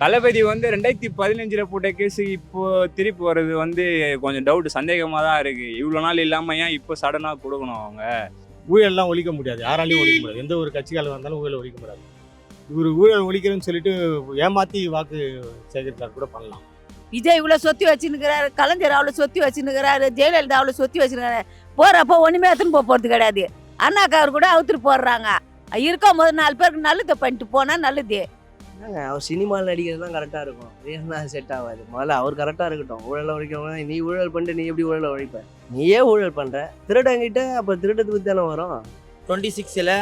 தளபதி வந்து ரெண்டாயிரத்தி பதினஞ்சில் போட்ட கேஸு இப்போ திருப்பி வர்றது வந்து கொஞ்சம் டவுட் சந்தேகமாக தான் இருக்குது இவ்வளோ நாள் இல்லாமல் ஏன் இப்போ சடனாக கொடுக்கணும் அவங்க? ஊழல்லாம் ஒழிக்க முடியாது. யாராலையும் ஒழிக்க முடியாது. எந்த ஒரு கட்சிக்காரர் வந்தாலும் ஊழல் ஒழிக்க முடியாது. இவர் ஊழல் ஒழிக்கிறேன்னு சொல்லிட்டு ஏமாத்தி வாக்கு சேகரித்தார் கூட பண்ணலாம். விஜய் இவ்வளோ சொத்தி வச்சுன்னுக்கிறாரு கலைஞர் அவ்வளோ சொத்தி வச்சுன்னுக்கிறாரு ஜெயலலிதா அவ்வளோ சொத்தி வச்சுருக்காரு போகிறப்போ ஒன்றுமே எடுத்துன்னு போக போகிறது கிடையாது. அண்ணாக்கார் கூட அவுத்துட்டு போடுறாங்க இருக்கும் போது நாலு பேருக்கு நல்லது பண்ணிட்டு போனால் நல்லது. என்னங்க அவர் சினிமாவில் நடிக்கிறதுலாம் கரெக்டாக இருக்கும். ரியல்னா செட் ஆகாது முதல்ல அவர் கரெக்டாக இருக்கட்டும். ஊழலை ஒழிக்கவங்க நீ ஊழல் பண்ணிட்டு நீ எப்படி ஊழலை ஒழிப்ப நீயே ஊழல் பண்ணுற திருடங்கிட்ட அப்போ திருடத்தை பற்றி தானே வரும்? டுவெண்ட்டி சிக்ஸில்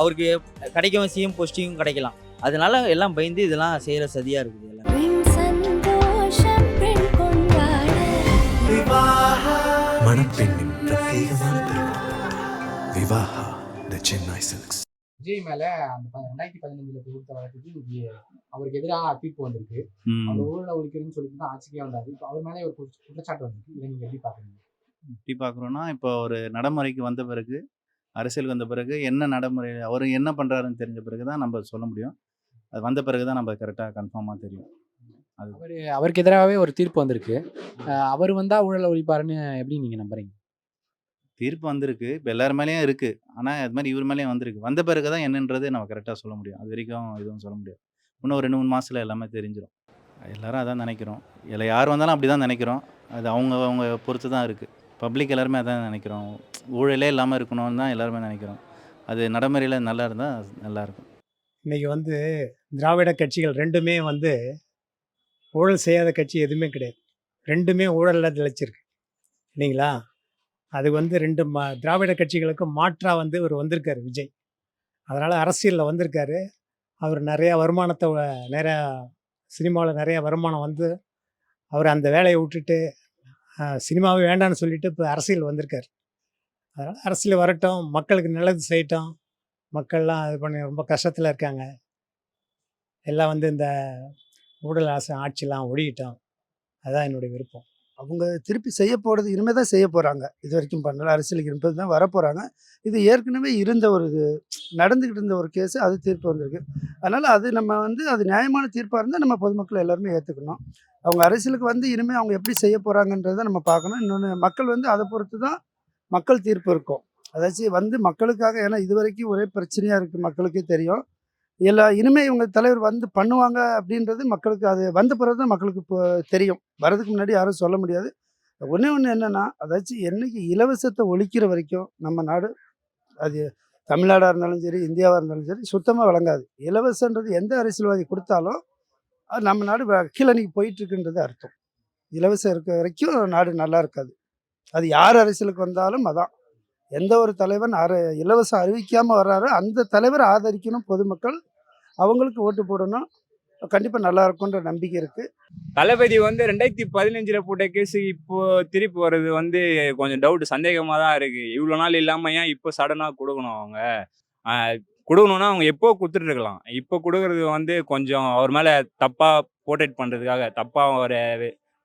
அவருக்கு கிடைக்கும் சிஎம் போஸ்டிங்கும் கிடைக்கலாம். அதனால எல்லாம் பயந்து இதெல்லாம் செய்கிற சதியாக இருக்குது எல்லாம் சந்தோஷம் பெண் கொண்டாட. மணப்பெண்ணின் பிரத்யேகமான விவாஹா த சென்னை சில்க்ஸ் விஜய் மேல அந்த ரெண்டாயிரத்தி பதினஞ்சுல தொடுத்த வழக்குக்கு அவருக்கு எதிராக தீர்ப்பு வந்திருக்கு. அவர் ஊழல ஒழிக்கிறேன்னு சொல்லிட்டு தான் ஆட்சிக்கே வந்தாரு. இப்போ அவர் மேலே ஒரு குற்ற- குற்றச்சாட்டு வந்திருக்கு. இதை நீங்க எப்படி பாக்குறீங்க எப்படி பார்க்குறோன்னா இப்போ ஒரு நடைமுறைக்கு வந்த பிறகு அரசியலுக்கு வந்த பிறகு என்ன நடைமுறை அவர் என்ன பண்ணுறாருன்னு தெரிஞ்ச பிறகு தான் நம்ம சொல்ல முடியும். அது வந்த பிறகு தான் நம்ம கரெக்டாக கன்ஃபார்மாக தெரியும். அவர் அவருக்கு எதிராகவே ஒரு தீர்ப்பு வந்திருக்கு. அவர் வந்தா ஊழல ஒழிப்பாருன்னு எப்படி நீங்க நம்புறீங்க? தீர்ப்பு வந்திருக்கு. இப்போ எல்லார் மேலேயும் இருக்குது ஆனால் அது மாதிரி இவர் மேலேயும் வந்திருக்கு. வந்த பிறகு தான் என்னன்றது நம்ம கரெக்டாக சொல்ல முடியும். அது வரைக்கும் எதுவும் சொல்ல முடியாது. இன்னும் ஒரு ரெண்டு மூணு மாதத்தில் எல்லாமே தெரிஞ்சிடும் எல்லாரும் அதான் நினைக்கிறோம். இல்லை யார் வந்தாலும் அப்படி தான் நினைக்கிறோம். அது அவங்க அவங்க பொறுத்து தான் இருக்குது பப்ளிக் எல்லாருமே அதான் நினைக்கிறோம். ஊழலே இல்லாமல் இருக்கணும்னு தான் எல்லாருமே நினைக்கிறோம். அது நடைமுறையில் நல்லா இருந்தால் நல்லாயிருக்கும் இன்றைக்கி வந்து திராவிட கட்சிகள் ரெண்டுமே வந்து ஊழல் செய்யாத கட்சி எதுவுமே கிடையாது. ரெண்டுமே ஊழலில் திளைச்சிருக்கு. இல்லைங்களா? அது வந்து ரெண்டு மா திராவிட கட்சிகளுக்கும் மாற்றாக வந்து இவர் வந்திருக்காரு விஜய். அதனால் அரசியலில் வந்திருக்காரு. அவர் நிறையா வருமானத்தை நிறையா சினிமாவில் நிறையா வருமானம் வந்து அவர் அந்த வேலையை விட்டுட்டு சினிமாவே வேண்டாம்னு சொல்லிட்டு இப்போ அரசியல் வந்திருக்கார். அதனால் அரசியல் வரட்டும் மக்களுக்கு நல்லது செய்யட்டும். மக்கள்லாம் இது பண்ணி ரொம்ப கஷ்டத்தில் இருக்காங்க. எல்லாம் வந்து இந்த ஊடல் ஆசை ஆட்சிலாம் ஒழியிட்டோம். அதுதான் என்னுடைய விருப்பம். அவங்க திருப்பி செய்ய போகிறது இனிமேல் தான் செய்ய போகிறாங்க இது வரைக்கும் பண்ணல. அரசியலுக்கு இருப்பது தான் வரப்போகிறாங்க இது ஏற்கனவே இருந்த ஒரு இது நடந்துக்கிட்டு இருந்த ஒரு கேஸு அது தீர்ப்பு வந்திருக்கு. அதனால் அது நம்ம வந்து அது நியாயமான தீர்ப்பாக இருந்தால் நம்ம பொதுமக்கள் எல்லாருமே ஏற்றுக்கணும் அவங்க அரசியலுக்கு வந்து இனிமேல் அவங்க எப்படி செய்ய போகிறாங்கன்றதை நம்ம பார்க்கணும். இன்னொன்று மக்கள் வந்து அதை பொறுத்து தான் மக்கள் தீர்ப்பு இருக்கும். அதாச்சும் வந்து மக்களுக்காக ஏன்னா இது வரைக்கும் ஒரே பிரச்சனையாக இருக்குது மக்களுக்கே தெரியும். எல்லா இனிமேல் இவங்க தலைவர் வந்து பண்ணுவாங்க அப்படின்றது மக்களுக்கு அது வந்த பிறகு தான் மக்களுக்கு இப்போ தெரியும். வரதுக்கு முன்னாடி யாரும் சொல்ல முடியாது. ஒன்றே ஒன்று என்னென்னா அதாச்சும் என்னைக்கு இலவசத்தை ஒழிக்கிற வரைக்கும் நம்ம நாடு அது தமிழ்நாடாக இருந்தாலும் சரி இந்தியாவாக இருந்தாலும் சரி சுத்தமாக வழங்காது இலவசன்றது எந்த அரசியல்வாதி கொடுத்தாலும் அது நம்ம நாடு வ- போயிட்டு போயிட்டுருக்குன்றது அர்த்தம். இலவசம் இருக்க வரைக்கும் நாடு நல்லா இருக்காது. அது யார் அரசியலுக்கு வந்தாலும் அதான். எந்த ஒரு தலைவன் அற இலவசம் அறிவிக்காமல் வர்றாரோ அந்த தலைவரை ஆதரிக்கணும் பொதுமக்கள். அவங்களுக்கு ஓட்டு போடணும். கண்டிப்பாக நல்லா இருக்குன்ற நம்பிக்கை இருக்குது தளபதி வந்து ரெண்டாயிரத்தி பதினஞ்சில் போட்ட கேஸு இப்போ திருப்பி வர்றது வந்து கொஞ்சம் டவுட் சந்தேகமாக தான் இருக்குது இவ்வளோ நாள் இல்லாமல் ஏன் இப்போ சடனாக கொடுக்கணும் அவங்க? கொடுக்கணும்னா அவங்க எப்போ கொடுத்துட்ருக்கலாம் இப்போ கொடுக்கறது வந்து கொஞ்சம் அவர் மேலே தப்பாக போர்ட்ரேட் பண்ணுறதுக்காக தப்பாக ஒரு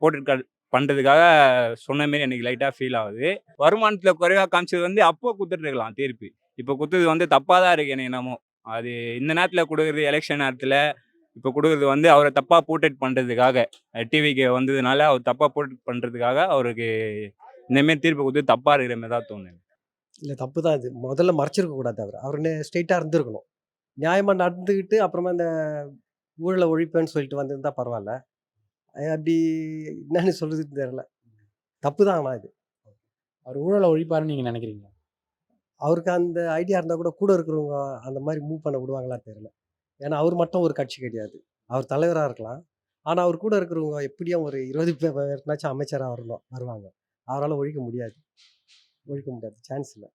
போர்ட்ரேட் பண்ணுறதுக்காக சொன்ன மாரி எனக்கு லைட்டாக ஃபீல் ஆகுது. வருமானத்தில் குறைவாக காமிச்சது வந்து அப்போ கொடுத்துட்ருக்கலாம் தீர்ப்பு. இப்போ கொடுத்தது வந்து தப்பாக தான் இருக்குது எனக்கு என்னமோ. அது இந்த நேரத்தில் கொடுக்குறது எலெக்ஷன் நேரத்தில் இப்போ கொடுக்குறது வந்து அவரை தப்பாக போர்ட்ரேட் பண்ணுறதுக்காக டிவிக்கு வந்ததுனால அவர் தப்பாக போர்ட்ரேட் பண்ணுறதுக்காக அவருக்கு இந்தமாரி தீர்ப்பு கொடுத்து தப்பாக இருக்கிற மாதிரி தான் தோணுது. இல்லை தப்பு தான் இது. முதல்ல மறைச்சிருக்க கூடாது அவர். அவர் ஸ்ட்ரெயிட்டாக இருந்திருக்கணும். நியாயமாக நடந்துக்கிட்டு அப்புறமா இந்த ஊழலை ஒழிப்பேன்னு சொல்லிட்டு வந்திருந்தா பரவாயில்ல. அப்படி என்னன்னு சொல்றதுன்னு தெரியல. தப்பு தான் ஆனால் இது? அவர் ஊழல ஒழிப்பாருன்னு நீங்க நினைக்கிறீங்க? அவருக்கு அந்த ஐடியா இருந்தால் கூட கூட இருக்கிறவங்க அந்த மாதிரி மூவ் பண்ண விடுவாங்களா தெரியல. ஏன்னா அவர் மட்டும் ஒரு கட்சி கிடையாது. அவர் தலைவராக இருக்கலாம். ஆனால் அவர் கூட இருக்கிறவங்க எப்படியும் ஒரு இருபது பேர்னாச்சும் அமைச்சராக வரணும் வருவாங்க. அவரால் ஒழிக்க முடியாது. ஒழிக்க முடியாது. சான்ஸ் இல்லை.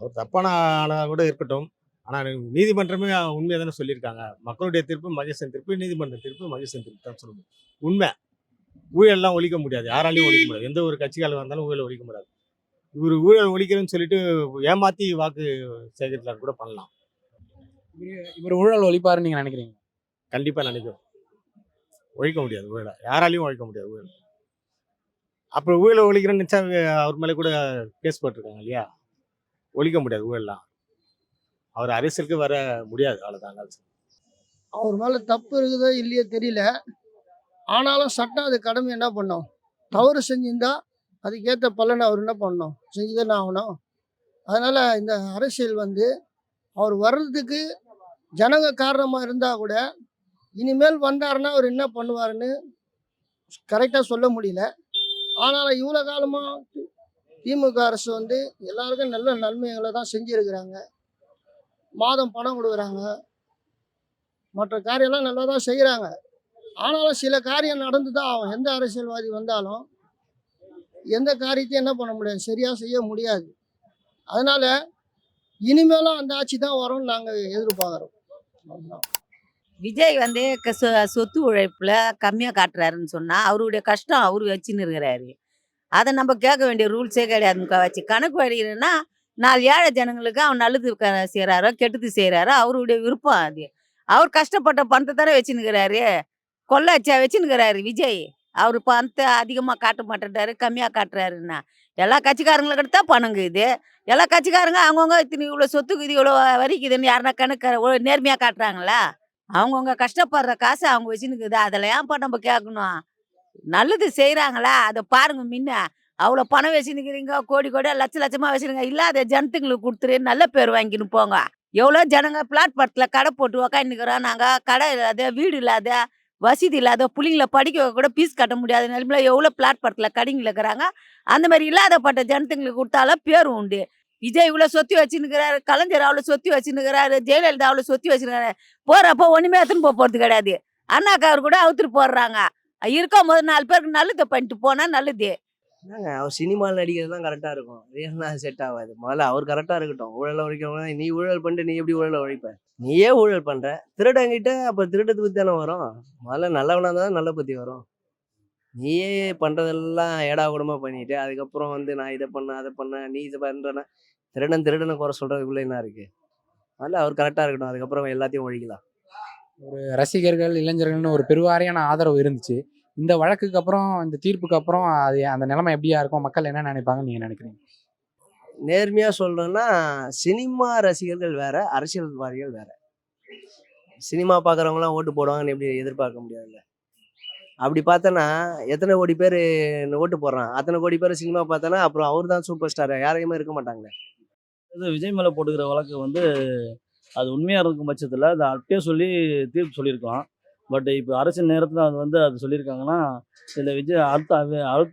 அவர் தப்பான ஆளாக கூட இருக்கட்டும். ஆனால் நீதிமன்றமே உண்மையை தானே சொல்லியிருக்காங்க. மக்களுடைய தீர்ப்பு மகேசன் தீர்ப்பு நீதிமன்ற தீர்ப்பு மகேசன் தீர்ப்பு தான் சொல்லணும் உண்மை. ஊழல்லாம் ஒழிக்க முடியாது. யாராலையும் ஒழிக்க முடியாது. எந்த ஒரு கட்சிக்காரர் வந்தாலும் ஊழல் ஒழிக்க முடியாது. இவர் ஊழல் ஒழிக்கிறேன்னு சொல்லிட்டு ஏமாத்தி வாக்கு சேகரித்தார் கூட பண்ணலாம். இவரு- ஊழல் ஒழிப்பாருன்னு நீங்க நினைக்கிறீங்க? கண்டிப்பாக நினைக்கிறோம். ஒழிக்க முடியாது ஊழலை. யாராலையும் ஒழிக்க முடியாது ஊழல். அப்புறம் ஊழலை ஒழிக்கிறேன்னு நினச்சா அவர் மேலே கூட கேஸ் போட்டிருக்காங்க இல்லையா? ஒழிக்க முடியாது ஊழலாம் அவர் அரசியலுக்கு வர முடியாது அவ்வளோதான் அவர் மேலே தப்பு இருக்குதோ இல்லையோ தெரியல. ஆனாலும் சட்டம் அது கடமை என்ன பண்ணும்? தவறு செஞ்சிருந்தா அதுக்கேற்ற பலனை அவர் என்ன பண்ணணும் செஞ்சு தானே ஆகணும். அதனால் இந்த அரசியல் வந்து அவர் வர்றதுக்கு ஜனங்க காரணமாக இருந்தால் கூட இனிமேல் வந்தாருன்னா அவர் என்ன பண்ணுவாருன்னு கரெக்டாக சொல்ல முடியல. ஆனாலும் இவ்வளோ காலமாக திமுக அரசு வந்து எல்லாருக்கும் நல்ல நன்மைகளை தான் செஞ்சுருக்கிறாங்க. மாதம் பணம் கொடுக்குறாங்க. மற்ற காரியெல்லாம் நல்லா தான் செய்கிறாங்க ஆனாலும் சில காரியம் நடந்து தான் ஆகும். எந்த அரசியல்வாதி வந்தாலும் எந்த காரியத்தையும் என்ன பண்ண முடியாது. சரியாக செய்ய முடியாது. அதனால் இனிமேலும் அந்த ஆட்சி தான் வரும்னு நாங்கள் எதிர்பார்க்குறோம். விஜய் வந்து க- சொ- சொத்து உழைப்பில் கம்மியாக காட்டுறாருன்னு சொன்னால் அவருடைய கஷ்டம் அவர் வச்சுன்னு இருக்கிறாரு. அதை நம்ம கேட்க வேண்டிய ரூல்ஸே கிடையாது வச்சு கணக்கு வழிகிறேன்னா நாலு ஏழை ஜனங்களுக்கு அவன் நல்லது க செய்கிறாரோ கெட்டது செய்கிறாரோ அவருடைய விருப்பம் அது. அவர் கஷ்டப்பட்ட பணத்தை தானே வச்சுன்னுக்கிறாரு கொள்ளாச்சியா வச்சுன்னுக்கிறாரு விஜய். அவர் பணத்தை அதிகமாக காட்ட மாட்டேன்றாரு கம்மியாக காட்டுறாருன்னா. எல்லா கட்சிக்காரங்களுக்கிட்ட தான் பணங்குது எல்லா கட்சிக்காரங்க அவங்கவுங்க இத்தனை இவ்வளோ சொத்துக்குது இவ்வளோ வரிக்குதுன்னு யாருன்னா கணக்கு நேர்மையாக காட்டுறாங்களா? அவங்கவுங்க கஷ்டப்படுற காசு அவங்க வச்சுன்னுக்குது. அதில் ஏன்ப்பா நம்ம கேட்கணும்? நல்லது செய்கிறாங்களா அதை பாருங்க முன்ன. அவ்வளோ பணம் வச்சுன்னுக்கிறீங்க கோடி கோடி லட்ச லட்சமாக வச்சுருங்க இல்லாத ஜனத்துங்களுக்கு கொடுத்துரு நல்ல பேர் வாங்கின்னு போங்க. எவ்வளோ ஜனங்க பிளாட்பாரத்தில் கடை போட்டு உக்காந்துக்கிறோம் நாங்கள் கடை இல்லாத வீடு இல்லாத வசதி இல்லாத பிள்ளைங்கள படிக்க கூட ஃபீஸ் கட்ட முடியாத நிலைமையில எவ்வளோ பிளாட்பாரத்தில் கடைங்கள இருக்கிறாங்க? அந்த மாதிரி இல்லாதப்பட்ட ஜனத்துங்களுக்கு கொடுத்தாலும் பேரும் உண்டு. விஜய் இவ்வளோ சொத்தி வச்சுருக்கிறாரு கலைஞர் அவ்வளோ சொத்தி வச்சுருக்கிறாரு ஜெயலலிதா அவ்வளோ சொத்தி வச்சுருக்கிறாரு போகிறப்போ ஒன்றுமே எத்தனை போக கிடையாது. அண்ணாக்கா அவர் கூட அவுத்துட்டு போடுறாங்க இருக்கும் போது நாலு பேருக்கு நல்லது பண்ணிட்டு போனால் நல்லது. என்னங்க? அவர் சினிமாவில் நடிக்கிறது தான் கரெக்டாக இருக்கும். ரியல்லாம் செட் ஆகாது. முதல்ல அவர் கரெக்டாக இருக்கட்டும். ஊழலை உழைக்கிறவங்க நீ ஊழல் பண்ணிட்டு நீ எப்படி ஊழலை உழைப்ப? நீயே ஊழல் பண்ணுற திருடங்கிட்ட அப்போ திருடத்தை பற்றி தானே வரும்? முதல்ல நல்லவனாக தான் நல்ல பற்றி வரும். நீயே பண்ணுறதெல்லாம் ஏடா கூடமாக பண்ணிட்டு அதுக்கப்புறம் வந்து நான் இதை பண்ணேன் அதை பண்ணேன் நீ இதை பண்ணுறேன்னா திருடன் திருடனை குறை சொல்கிறதுக்குள்ளே என்ன இருக்குது முதல்ல அவர் கரெக்டாக இருக்கட்டும். அதுக்கப்புறம் எல்லாத்தையும் ஒழிக்கலாம். ஒரு ரசிகர்கள் இளைஞர்கள்னு ஒரு பெருவாரியான ஆதரவு இருந்துச்சு. இந்த வழக்குக்கு அப்புறம் இந்த தீர்ப்புக்கு அப்புறம் அது அந்த நிலைமை எப்படியா இருக்கும்? மக்கள் என்ன நினைப்பாங்கன்னு நீங்க நினைக்கிறீங்க? நேர்மையாக சொல்லணும்னா சினிமா ரசிகர்கள் வேற அரசியல்வாதிகள் வேற. சினிமா பார்க்குறவங்களாம் ஓட்டு போடுவாங்கன்னு எப்படி எதிர்பார்க்க முடியாதுல்ல? அப்படி பார்த்தோன்னா எத்தனை கோடி பேர் ஓட்டு போடுறான்? அத்தனை கோடி பேர் சினிமா பார்த்தோன்னா அப்புறம் அவர் தான் சூப்பர் ஸ்டார் யாரையுமே இருக்க மாட்டாங்களே. இது விஜய் மேலே போட்டுக்கிற வழக்கு வந்து அது உண்மையாக இருக்கும் பட்சத்தில் அதை அப்பயே சொல்லி தீர்ப்பு சொல்லியிருக்கோம் பட் இப்போ அரசியல் நேரத்தில் அது வந்து அது சொல்லியிருக்காங்கன்னா இதில் விஜய் அழுத்த அழு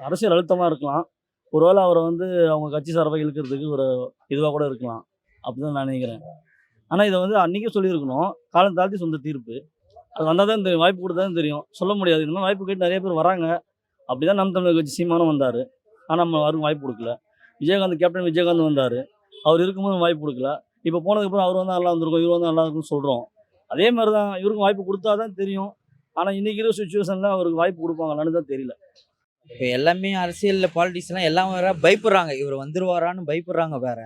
அரசியல் அழுத்தமாக இருக்கலாம். ஒருவேளை அவரை வந்து அவங்க கட்சி சார்பாக இழுக்கிறதுக்கு ஒரு இதுவாக கூட இருக்கலாம். அப்படி தான் நான் நினைக்கிறேன். ஆனால் இதை வந்து அன்றைக்கே சொல்லியிருக்கணும். காலம் தாழ்த்தி சொந்த தீர்ப்பு. அது வந்தால் தான் தெரியும். வாய்ப்பு கொடுத்தா தான் தெரியும். சொல்ல முடியாது. இன்னும் வாய்ப்பு கேட்டு நிறைய பேர் வராங்க. அப்படி தான் நம்ம தமிழக கட்சி சீமானம் வந்தார். ஆனால் நம்ம யாருக்கும் வாய்ப்பு கொடுக்கல. விஜயகாந்த் கேப்டன் விஜயகாந்த் வந்தார். அவர் இருக்கும்போது வாய்ப்பு கொடுக்கல. இப்போ போனதுக்கப்புறம் அவர் வந்து நல்லா வந்திருக்கும் இவர் வந்து நல்லா இருக்கும்னு சொல்கிறோம் அதே மாதிரி தான் இவருக்கும் வாய்ப்பு கொடுத்தா தான் தெரியும். ஆனால் இன்றைக்கி இருக்கிற சுச்சுவேஷனில் அவருக்கு வாய்ப்பு கொடுப்பாங்களான்னு தான் தெரியல. இப்போ எல்லாமே அரசியலில் பாலிடிக்ஸ்லாம் எல்லாம் வேற பயப்படுறாங்க. இவர் வந்துருவாரான்னு பயப்படுறாங்க வேற.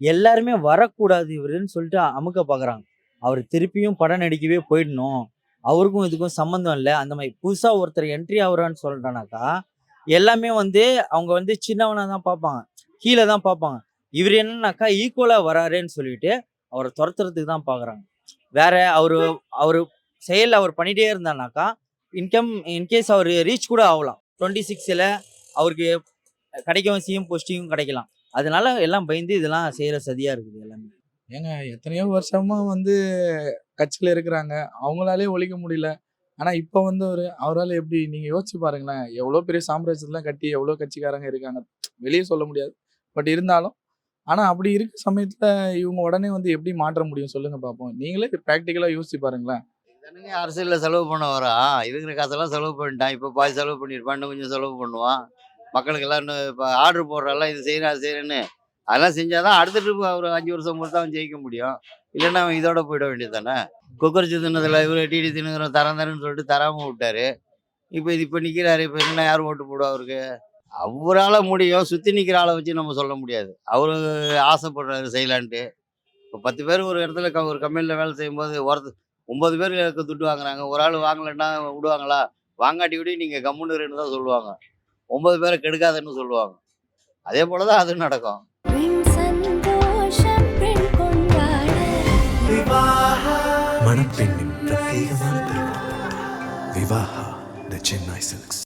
எல்லாருமே வரக்கூடாது இவருன்னு சொல்லிட்டு அமுக்க பார்க்குறாங்க அவர் திருப்பியும் படம் நடிக்கவே போயிடணும். அவருக்கும் இதுக்கும் சம்மந்தம் இல்லை. அந்த மாதிரி புதுசாக ஒருத்தர் என்ட்ரி ஆகுறான்னு சொல்லிட்டானாக்கா எல்லாமே வந்து அவங்க வந்து சின்னவனாக தான் பார்ப்பாங்க. கீழே தான் பார்ப்பாங்க. இவர் என்னன்னாக்கா ஈக்குவலாக வராருன்னு சொல்லிட்டு அவரை துரத்துறதுக்கு தான் பார்க்குறாங்க வேற அவர் அவர் செயல் அவர் பண்ணிட்டே இருந்தானாக்கா இன்கம் இன்கேஸ் அவர் ரீச் கூட ஆகலாம். டுவெண்ட்டி சிக்ஸில் அவருக்கு கிடைக்கும் சிஎம் போஸ்டிங்கும் கிடைக்கலாம். அதனால எல்லாம் பயந்து இதெல்லாம் செய்கிற சதியாக இருக்குது எல்லாமே. ஏங்க எத்தனையோ வருஷமா வந்து கட்சியில் இருக்கிறாங்க. அவங்களாலே ஒழிக்க முடியல. ஆனால் இப்போ வந்து ஒரு அவரால் எப்படி நீங்கள் யோசிச்சு பாருங்களேன். எவ்வளோ பெரிய சாம்ராஜ்யத்தெலாம் கட்டி எவ்வளோ கட்சிக்காரங்க இருக்காங்க. வெளியே சொல்ல முடியாது. பட் இருந்தாலும் ஆனால் அப்படி இருக்க சமயத்தில் இவங்க உடனே வந்து எப்படி மாற்ற முடியும்? சொல்லுங்க பார்ப்போம் நீங்களே ப்ராக்டிக்கலாக யோசிச்சு பாருங்களேன். தானுங்க அரசியலில் செலவு பண்ண வரான் இருக்கிற காசெல்லாம் செலவு பண்ணிட்டான். இப்போ பாதி செலவு பண்ணியிருப்பான் இன்னும் கொஞ்சம் செலவு பண்ணுவான். மக்களுக்கெல்லாம் இன்னும் இப்போ ஆர்டர் போடுறாலாம் இது செய்யணும் அது செய்யறேன்னு. அதெல்லாம் செஞ்சால் தான் அடுத்த ட்ரிப் அவர் அஞ்சு வருஷம் பொறுத்து அவன் ஜெயிக்க முடியும். இல்லைன்னா அவன் இதோட போயிட வேண்டியது தானே கொக்கரிச்சு தின்னதில் இவர் டிடி தின்னுங்கிறோம் தரம் தரேன்னு சொல்லிட்டு தராமல் விட்டாரு. இப்போ இது இப்போ நிற்கிறாரு இப்போ என்ன யார் ஓட்டு போடுவா அவருக்கு? அவரால் முடியும். சுற்றி நிற்கிற ஆளை வச்சு நம்ம சொல்ல முடியாது. அவரு ஆசைப்படுறாரு செய்யலான்ட்டு. இப்போ பத்து பேர் ஒரு இடத்துல க- ஒரு கம்பெனியில் வேலை செய்யும்போது ஒருத்தர் ஒன்பது பேர் எனக்கு துட்டு வாங்குறாங்க. ஒரு ஆள் வாங்கலைன்னா விடுவாங்களா? வாங்காட்டி விட நீங்கள் கம்முன்னு தான் சொல்லுவாங்க. ஒன்பது பேரை கெடுக்காதன்னு சொல்லுவாங்க. அதே போல தான் அது நடக்கும். சந்தோஷம் பெண் கொண்டாட. மணப்பெண்ணின் பிரத்யேகமான Vivaha the Chennai Silks